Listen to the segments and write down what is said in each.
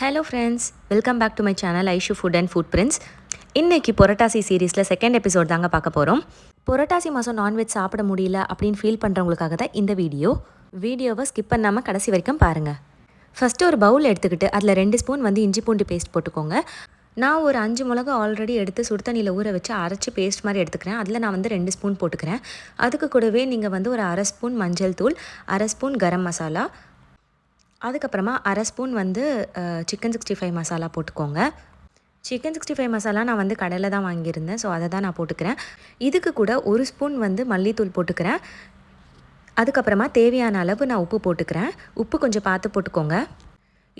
Hello friends welcome back to my channel Aishu food and food prince இன்னைக்கு புரட்டாசி சீரீஸில் second episode தாங்க பார்க்க போகிறோம் புரட்டாசி மாதம் நான்வெஜ் சாப்பிட முடியல அப்படின்னு ஃபீல் பண்ணுறவங்களுக்காக தான் இந்த வீடியோ வீடியோவை ஸ்கிப் பண்ணாமல் கடைசி வரைக்கும் பாருங்கள் ஃபஸ்ட்டு ஒரு பவுல் எடுத்துக்கிட்டு அதில் ரெண்டு ஸ்பூன் வந்து இஞ்சி பூண்டு பேஸ்ட் போட்டுக்கோங்க. நான் ஒரு அஞ்சு மிளகா ஆல்ரெடி எடுத்து சுடு தண்ணியில் ஊற வச்சு அரைச்சி பேஸ்ட் மாதிரி எடுத்துக்கிறேன். அதில் நான் வந்து ரெண்டு ஸ்பூன் போட்டுக்கிறேன். அதுக்கு கூடவே நீங்கள் வந்து ஒரு அரை ஸ்பூன் மஞ்சள் தூள் அரை ஸ்பூன் கரம் மசாலா அதுக்கப்புறமா அரை ஸ்பூன் வந்து சிக்கன் சிக்ஸ்டி ஃபைவ் மசாலா போட்டுக்கோங்க. சிக்கன் சிக்ஸ்டி ஃபைவ் மசாலா நான் வந்து கடையில் தான் வாங்கியிருந்தேன். ஸோ அதை தான் நான் போட்டுக்கிறேன். இதுக்கு கூட ஒரு ஸ்பூன் வந்து மல்லித்தூள் போட்டுக்கிறேன். அதுக்கப்புறமா தேவையான அளவு நான் உப்பு போட்டுக்கிறேன். உப்பு கொஞ்சம் பார்த்து போட்டுக்கோங்க.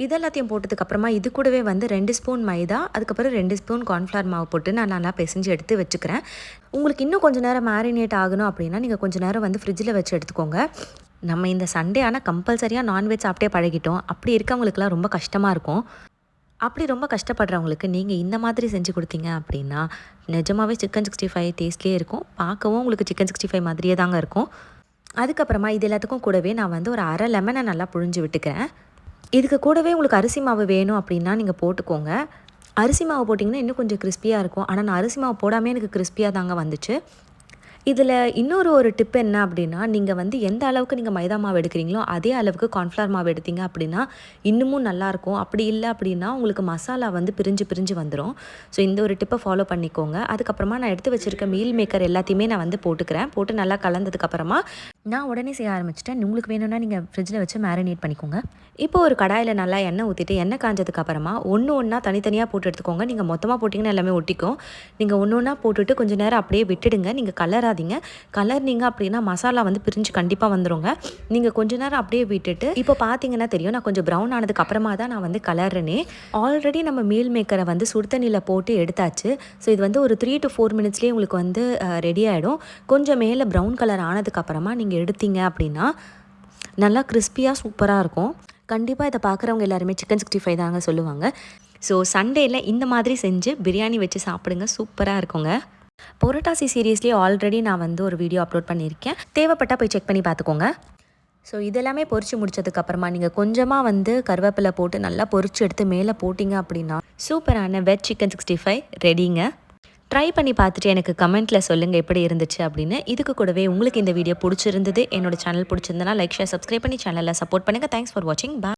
இதெல்லாத்தையும் போட்டதுக்கப்புறமா இது கூடவே வந்து ரெண்டு ஸ்பூன் மைதா அதுக்கப்புறம் ரெண்டு ஸ்பூன் கார்ன்ஃப்ளவர் மாவு போட்டு நான் நல்லா பிசைஞ்சு எடுத்து வச்சுக்கிறேன். உங்களுக்கு இன்னும் கொஞ்சம் நேரம் மேரினேட் ஆகணும் அப்படின்னா நீங்கள் கொஞ்சம் நேரம் வந்து ஃப்ரிட்ஜில் வச்சு எடுத்துக்கோங்க. நம்ம இந்த சண்டே ஆனால் கம்பல்சரியாக நான்வெஜ் சாப்பிட்டே பழகிட்டோம். அப்படி இருக்கவங்களுக்குலாம் ரொம்ப கஷ்டமாக இருக்கும். அப்படி ரொம்ப கஷ்டப்படுறவங்களுக்கு நீங்கள் இந்த மாதிரி செஞ்சு கொடுத்தீங்க அப்படின்னா நிஜமாகவே சிக்கன் சிக்ஸ்டி ஃபைவ் டேஸ்ட்லேயே இருக்கும். பார்க்கவும் உங்களுக்கு சிக்கன் சிக்ஸ்டி ஃபைவ் மாதிரியே தாங்க இருக்கும். அதுக்கப்புறமா இது எல்லாத்துக்கும் கூடவே நான் வந்து ஒரு அரை லெமனை நல்லா புழிஞ்சு விட்டுக்கிறேன். இதுக்கு கூடவே உங்களுக்கு அரிசி மாவு வேணும் அப்படின்னா நீங்கள் போட்டுக்கோங்க. அரிசி மாவு போட்டிங்கன்னா இன்னும் கொஞ்சம் கிறிஸ்பியாக இருக்கும். ஆனால் நான் அரிசி மாவு போடாமல் எனக்கு கிறிஸ்பியாக தாங்க வந்துச்சு. இதில் இன்னொரு ஒரு டிப் என்ன அப்படின்னா நீங்கள் வந்து எந்த அளவுக்கு நீங்கள் மைதா மாவு எடுக்கிறீங்களோ அதே அளவுக்கு கார்ன்ஃப்ளவர் மாவு எடுத்தீங்க அப்படின்னா இன்னமும் நல்லாயிருக்கும் அப்படி இல்லை அப்படின்னா உங்களுக்கு மசாலா வந்து பிரிஞ்சு பிரிஞ்சு வந்துடும் ஸோ இந்த ஒரு டிப்பை ஃபாலோ பண்ணிக்கோங்க. அதுக்கப்புறமா நான் எடுத்து வச்சுருக்க மீல் மேக்கர் எல்லாத்தையுமே நான் வந்து போட்டுக்கிறேன். போட்டு நல்லா கலந்ததுக்கப்புறமா நான் உடனே செய்ய ஆரம்பிச்சிட்டேன். உங்களுக்கு வேணும்னா நீங்கள் ஃப்ரிட்ஜில் வச்சு மேரினேட் பண்ணிக்கோங்க. இப்போ ஒரு கடாயில் நல்லா எண்ணெய் ஊற்றிட்டு எண்ணெய் காஞ்சதுக்கப்புறமா ஒன்று ஒன்றா தனித்தனியாக போட்டு எடுத்துக்கோங்க. நீங்கள் மொத்தமாக போட்டிங்கன்னா எல்லாமே ஒட்டிக்கும். நீங்கள் ஒன்று ஒன்றா போட்டுட்டு கொஞ்சம் நேரம் அப்படியே விட்டுடுங்க. நீங்கள் கலராக கலராதீங்க கலர்னீங்க அப்படின்னா மசாலா வந்து பிரிஞ்சு கண்டிப்பாக வந்துடுங்க நீங்கள் கொஞ்ச நேரம் அப்படியே விட்டுட்டு இப்போ பார்த்தீங்கன்னா தெரியும் நான் கொஞ்சம் ப்ரௌன் ஆனதுக்கு அப்புறமா தான் நான் வந்து கலர்னே ஆல்ரெடி நம்ம மீல் மேக்கரை வந்து சுடுதண்ணியில் போட்டு எடுத்தாச்சு. ஸோ இது வந்து ஒரு த்ரீ டு ஃபோர் மினிட்ஸ்லேயே உங்களுக்கு வந்து ரெடி ஆகிடும் கொஞ்சம் மேலே ப்ரௌன் கலர் ஆனதுக்கப்புறமா நீங்கள் எடுத்தீங்க அப்படின்னா நல்லா கிறிஸ்பியாக சூப்பராக இருக்கும். கண்டிப்பாக இதை பார்க்குறவங்க எல்லாருமே சிக்கன் சிக்ஸ்டி ஃபைவ் தாங்க சொல்லுவாங்க. ஸோ சண்டேயில் இந்த மாதிரி செஞ்சு பிரியாணி வச்சு சாப்பிடுங்க. சூப்பராக இருக்குங்க. பொரோட்டாசி சீரீஸ்லேயே ஆல்ரெடி நான் வந்து ஒரு வீடியோ அப்லோட் பண்ணியிருக்கேன். தேவைப்பட்டால் போய் செக் பண்ணி பார்த்துக்கோங்க. ஸோ இதெல்லாமே பொறிச்சு முடிச்சதுக்கப்புறமா நீங்கள் கொஞ்சமாக வந்து கருவேப்பிலை போட்டு நல்லா பொறிச்சு எடுத்து மேலே போட்டிங்க அப்படின்னா சூப்பரான வெஜ் சிக்கன் சிக்ஸ்டி ஃபைவ் ரெடிங்க ட்ரை பண்ணி பார்த்துட்டு எனக்கு கமெண்ட்டில் சொல்லுங்கள் எப்படி இருந்துச்சு அப்படின்னு. இதுக்கு கூடவே உங்களுக்கு இந்த வீடியோ பிடிச்சிருந்தது என்னோட சேனல் பிடிச்சிருந்தனா லைக் ஷேர் சப்ஸ்கிரைப் பண்ணி சேனலில் சப்போர்ட் பண்ணுங்கள் தேங்க்ஸ் ஃபார் வாட்சிங் பா